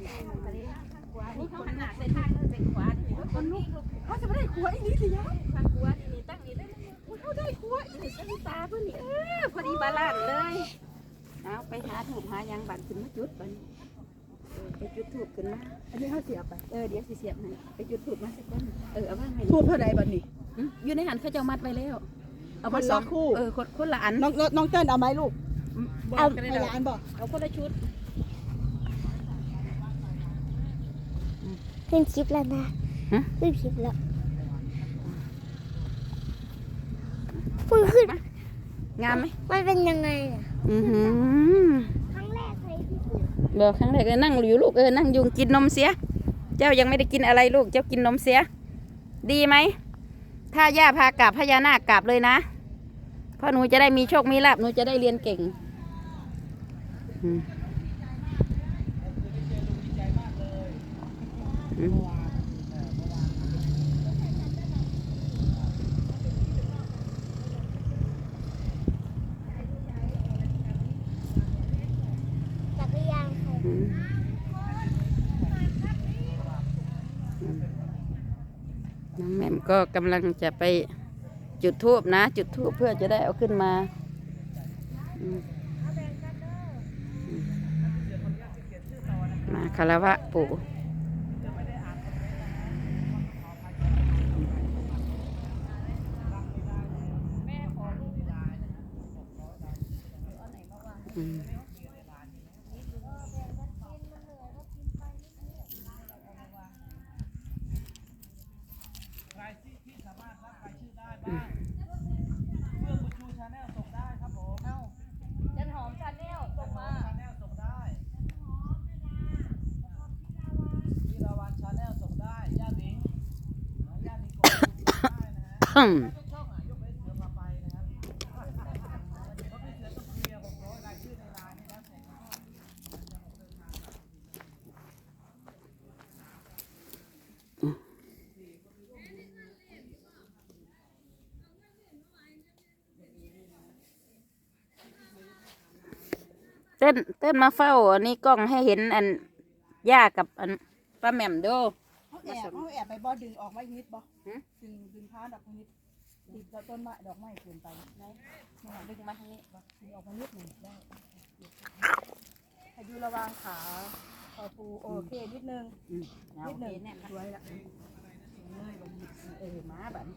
นี่เขาขนาดใส่ทางใส่ขวานี่คนลูกเขาจะไม่ได้ขัวอีนี้สิยะทางขวานี่ตั้งนี่เลยเขาได้ขวาอีนี่ใส่ตาเพื่อนนี่เออพอดีบาลานซ์เลยเอาไปหาถูกหายังบัตรขึ้นมาจุดบันไปจุดถูกขึ้นมาอันนี้เขาเสียไปเออเดี๋ยวสิเสียบให้ไปจุดถูกมาสักคนเออเอาบ้างไงทูบเท่าใดบัดนี้อยู่ในหันเขาจะมัดไว้แล้ว เอามาคนละสองคู่เออคนคนละอันน้องน้องน้องเติ้ลเอาไหมลูกเอาให้หลานบอกเอาคนละชุด ขึ้นคลิปแล้วนะฮะ ขึ้นคลิปแล้วเพิ่งขึ้นงามไหมมันเป็นยังไงอะอือหือครั้งแรกเลยที่สุดบอกครั้งแรกเลยนั่งอยู่ลูกเออนั่งยุงกินนมเสีย เจ้ายังไม่ได้กินอะไรลูก เจ้ากินนมเสีย ดีไหม ถ้าย่าพากลับพญานาคกลับเลยนะ เพราะหนูจะได้มีโชคมีลาบหนูจะได้เรียนเก่งอืมอืม จักรยานใครอืมน้องแหม่มก็กำลังจะไปจุดทูบนะ จุดทูบเพื่อจะได้เอาขึ้นมาอืมอืมมาคารวะปู่ อืม ยันหอมชาแนลส่งมา พี่ราวันชาแนลส่งได้ย่านิงย่านิงกดได้นะฮะ อืม ทุกช่องอะยกเว้นเสือพาไปนะครับเพราะพี่เสือต้องเคลียร์ผมร้อยรายชื่อในไลน์ให้แล้วเสร็จนะครับ เต้นเต้นมาเฝ้าอันนี้กล้องให้เห็นอันย่ากับอันป้าแหม่มดู เขาแอบเขาแอบไปบ่ดึงออกไว้นิดบ่ฮะดึงดึงผ้าดอกนิดติดกับต้นไม้ดอกไม้เกินไปไหนดึงมาทางนี้ดึงออกมานิดหนึ่งได้ให้ดูระวางขาคอปูโอเคนิดนึงอืมเอานิดหนึ่งเนี่ยสวยละเออมาบัดนี้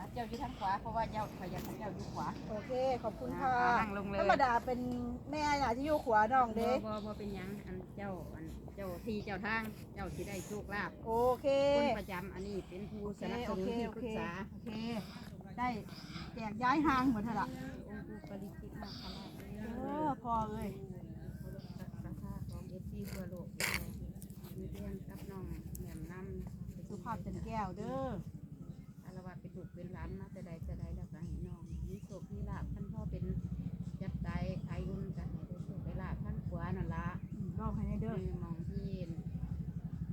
นะเจ้าอยู่ทางขวาเพราะว่าเจ้าพยายามเจ้าอยู่ขวา โอเค ขอบคุณค่ะนั่งลงเลย ธรรมดาเป็นแม่อาจจะอยู่ขวาน้องบ่เด้ บ่บ่เป็นหยังอันเจ้าอันเจ้าที่เจ้าทางเจ้าสิได้โชคลาภโอเค คนประจำอันนี้เป็นผู้โอสเคนับสโอนุนเค ที่โอปรึเค กษาโอเค ได้แจกย้ายห่างหมดเถอะละองค์ปู่ปริจิตนาคราชเออพอเลยพระธาตุของเอฟซีทั่วโลกมีเรื่องกับน้องแหม่มน้ำสุภาพจันแก้วเด้ออารวาส เป็นถูกเป็นร้านมาแต่ใดแต่ใดแล้วก็ให้น้องมีโศกมีลาบท่านพ่อเป็นจับใจขายอุ่นกันให้ได้โศกได้ลาบท่านขวานั่นละอืมเล่าให้ในเอเด้ออมองที่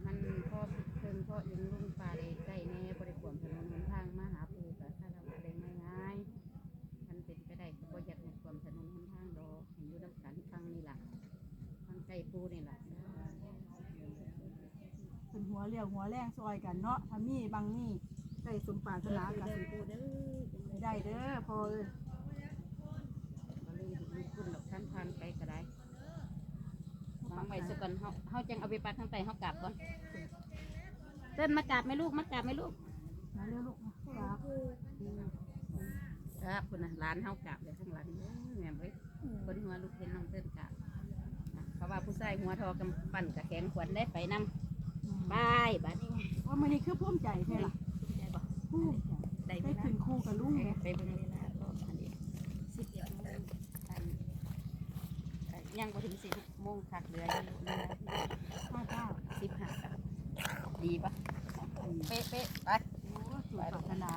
มันพ่อเพิ่งพ่อยังลุงปลาได้ใกล้แน่บริขวมถนนหนทางมาหาปูกับคารวะได้ง่ายๆมันเป็นไปได้ก็บ่อยากให้ขวมถนนหนทางดอกให้อยู่น้ำกันฟังนี่ล่ะฟังไก่ปูนี่ล่ะเป็นหัวเรียวหัวแรงซอยกันเนาะถ้ามีบางนี่ ได้สมปรารถนากันได้เด้อพอเลยก็เลยมีคุณหลบท่านทานไปก็ได้วางไว้ซะก่อนเฮาเฮาจังเอาไปปักข้างใต้เฮากลับก่อนเต้นมากราบไหมลูกมากราบไหมลูกมาเร็วลูกนะครับครับคุณนะร้านเฮากราบเลยข้างหลังเด้อแม่เว้ยคนหัวลูกเห็นน้องเต้นกราบเพราะว่าผู้ชายหัวทอกำปั้นกับแขนขวัญได้ไปนำบายบัดนี้ว่ามันนี่คือภูมิใจใช่หรอ ได้บ่ ภูมิใจ ได้ ได้ เวลา ขึ้นคู่ กับลุงเนี่ยไปเบิ่งเวลารอบอันนี้สิบเอ็ดโมงอันเอ่อยังบ่ถึงสิบโมงคักเหลืออยู่เวลาห้าเก้าสิบห้าดีปะเป๊ะเป๊ะไปโอ้สุดปรารถนา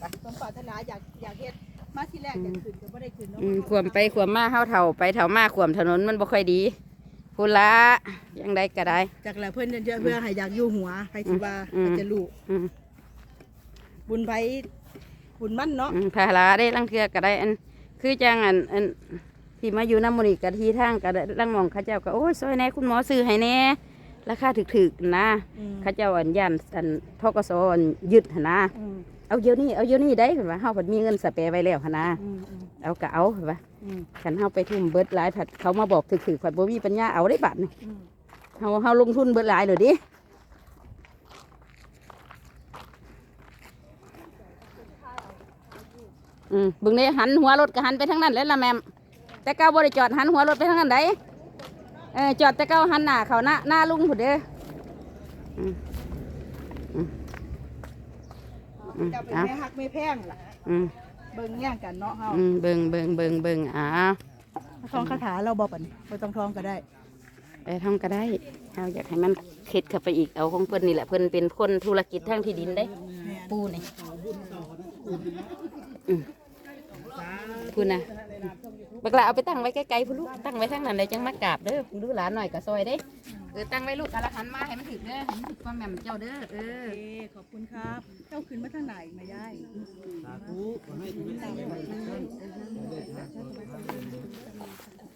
สมปรารถนาอยากอยากเฮ็ดมาที่แรกอยากขึ้นก็ไม่ได้ขึ้นเนาะอืมขวมไปขวมมาเฮาเท่าไปเท่ามาขวมถนนมันบ่ค่อยดีพูนละยังได้ก็ได้ จากแล้วเพื่อนเยอะๆเพื่อให้อยากอยู่หัวใครสิว่าอืม ใครจะรู้อืม บุญไผ บุญมั่นเนาะอืมภาระได้ลังเทือก็ได้อัน คือจังอันอันพี่ที่มาอยู่น้ำมันอีกกะที่ทางกะลังมองเข้าเจ้าก็โอ้ยซอยแหน่คุณหมอซื้อให้แหน่ราคาถึกๆนะอืมเข้าเจ้าอันยันอันทกสอันยึดหนนะ อืมเอาเดี๋ยวนี้เอาเดี๋ยวนี้ได้เห็นว่าเฮาเพิ่นมีเงินสเปรไว้แล้วหนนะอืมอืมเอาก็เอาเห็นว่าอืมคันเฮาไปทุ่มเบิดหลายผัดเขามาบอกถึกๆผัดบ่มีปัญญาเอาได้บัดนี่อืม เฮาเฮาลงทุนเบิดหลายเลยดิ อืมเบึงนี้หันหัวรถก็หันไปทางนั้นแล้วล่ะแม่มแต่เก้าบ่ได้จอดหันหัวรถไปทางนั้นไดเออจอดแต่เก้าหันหน้าเขาหน้าหน้าลุงพุ่นเด้ออืมอืมอืมจะเป็นเอาแม่ฮักไม่แพงล่ะอืมเบิ่งแย่งกันเนาะเฮาอืมเบิ่งเบิ่งเบิ่งเบิ่งอ่า ท่องคาถาเราบ่ปะนี่บ่ต้องท่องก็ได้ ไปท่องก็ได้เอาอยากให้มันเข็ดเข้าไปอีกเอาของเพิ่นนี่แหละเพิ่นเป็นคนธุรกิจทางที่ดินได้แม่นปูนี่อืมพูดนะบักละเอาไปตั้งไว้ใกล้ๆพูลูกตั้งไว้ทางนั้นเลยจังมากราบเด้อดูหลานหน่อยก็ซอยเด้เออตั้งไว้ลูกกะละหันมาให้มันถึกเด้อให้มันถึกความแม่มเจ้าเด้อเออโอเคขอบคุณครับ เจ้าขึ้นมาทางไหนมายายสาธุขอให้ชีวิตเราได้นะโมตัสสะภะคะว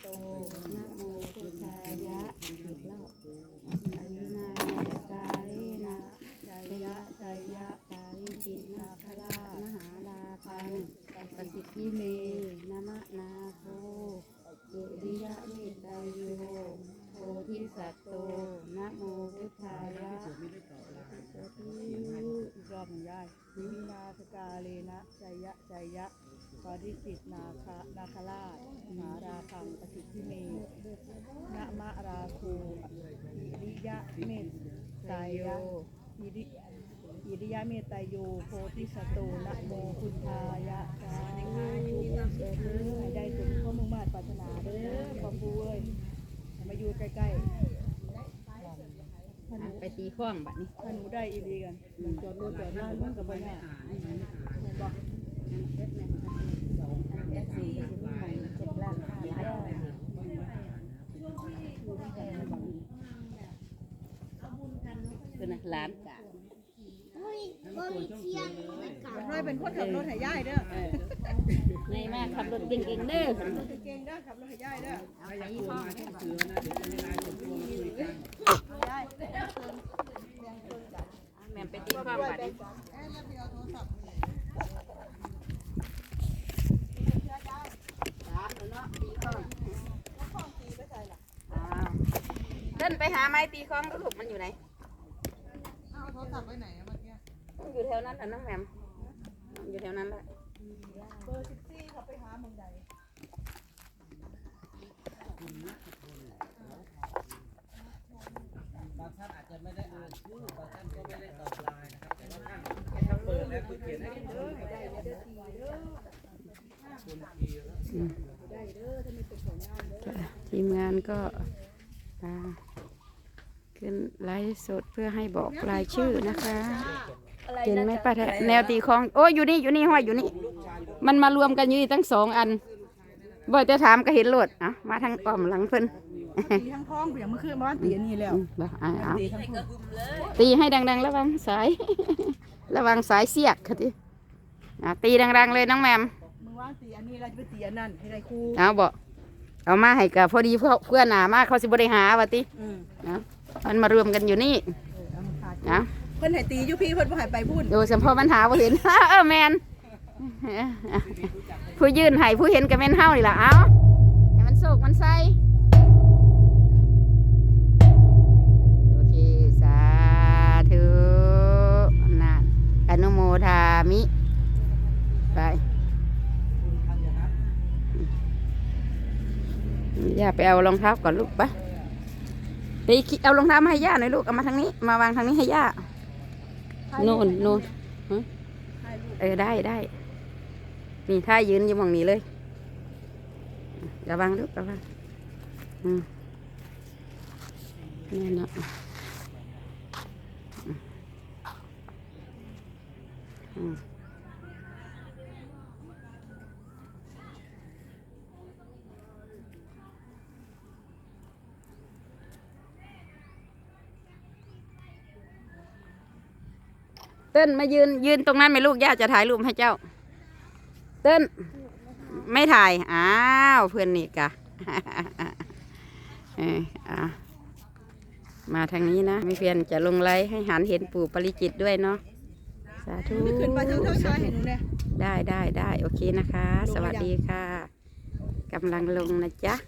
โตนะโมพุทธายะอีกรอบอายุนายกาเลนะจายะจายะปาริจิตนาครามหาลาภังปสิทิเมนมะนาโคสุริยะเมตตาโยโพธิสัตโตนะโมพุทธายะอีกรอบหนึ่งยายวินาสกาเลนะจายะจายะ ปาริจิตนาคานาคราชมหาราภังปสิทธิเมนะมะราโคอิริยะเมตตายะอิริอิริยะเมตตาโยโพธิสัตโตนะโมพุทธายะสาธุให้ได้ถึงข้อมุ่งมาตรปรารถนาเด้อขอบคุณเอ้ยมาอยู่ใกล้ๆถ้าหนูไปตีข้องบัดนี้ถ้าหนูได้อีดีกันมันจอดรถจอดร้านมันกับบ่ยากแม่นบ่ คือนะหลานกะน้อยเป็นคนขับรถให้ยายเด้อในมากขับรถเก่งๆเด้อเก่งเด้อขับรถให้ยายเด้อเอาไปยี่ห้องเด้อ เสือนะเดี๋ยวจะไม่ได้ส่วนตัวมาคุยกัน ยาย แม่มไปตีข้องบัดนี้สามแล้วเนาะตีข้องอ้าวเดินไปหาไม้ตีข้องแล้วลูกมันอยู่ไหนเอาโทรศัพท์ไว้ไหนอะเมื่อกี้มันอยู่แถวนั้นแหละน้องแหม่มอยู่แถวนั้นแหละเบอร์สิบสี่เขาไปหาหมองใดบางท่านอาจจะไม่ได้อ่านชื่อบางท่านก็ไม่ได้ตอบไลน์นะครับแต่ว่าท่านถ้าเปิดแล้วคือเขียนให้เด้อให้ได้เด้อคุณทีแล้วทีมงานก็อ่า ขึ้นไลฟ์สดเพื่อให้บอกรายชื่อนะคะเห็นไหมป้าแทแนวตีคลองโอ้ยอยู่นี่อยู่นี่ห้อยอยู่นี่ มันมารวมกันอยู่นี่ตั้งสองอันบ่อยจะถามก็เห็นโหลดเอะมาทางอ้อมหลังเพิ่นตีทั้งท้องเปียกเมื่อคืนบ้านตีอันนี้แล้วอืมบ่เอาเอาตีทั้งท้องตีให้ดัง ๆ ระวังสาย ระวังสายเสียกค่ะทีอะตีดัง ๆ เลยน้องแมมมึงว่างตีอันนี้เราจะไปตีอันนั้นให้ได้คู่เอาบอกเอามาให้กับพอดีเพื่อเพื่อนหนามากเขาสิบริหารวะติอืมเอา มันมารวมกันอยู่นี่เออเอามาขาดเอาเพิ่นให้ตีอยู่พี่เพิ่นบ่ให้ไปพูดดูสัมพอปัญหาบ่เห็น เออแมนผู้ยื่นให้ผู้เห็นกับแม่นเฮานี่ล่ะเอาให้มันโศกมันใส่โอเคสาธุนั่นอนุโมทามิไปย่าไปเอารองเท้าก่อนลูกไป ไปเอารองเท้ามาให้ย่าหน่อยลูก เอามาทางนี้ มาวางทางนี้ให้ย่านู่นนู่นหึเออได้ได้ นี่ถ้ายืนอยู่หมองนี้เลยระวังลูกระวังอืมนี่เนาะอืม ต้นมายืนยืนตรงนั้นไหมลูกย่าจะถ่ายรูปให้เจ้า เต้น ไม่ถ่ายอ้าวเพื่อนนี่กะเอออะมาทางนี้นะไม่เพียนจะลงไลฟ์ให้หันเห็นปู่ปริจิตด้วยเนาะสาธุขึ้นไปเท่าๆชายเห็นหนูเนี่ยได้ได้ได้โอเคนะคะลงสหรือยังวัสดีค่ะกำลังลงนะจ๊ะ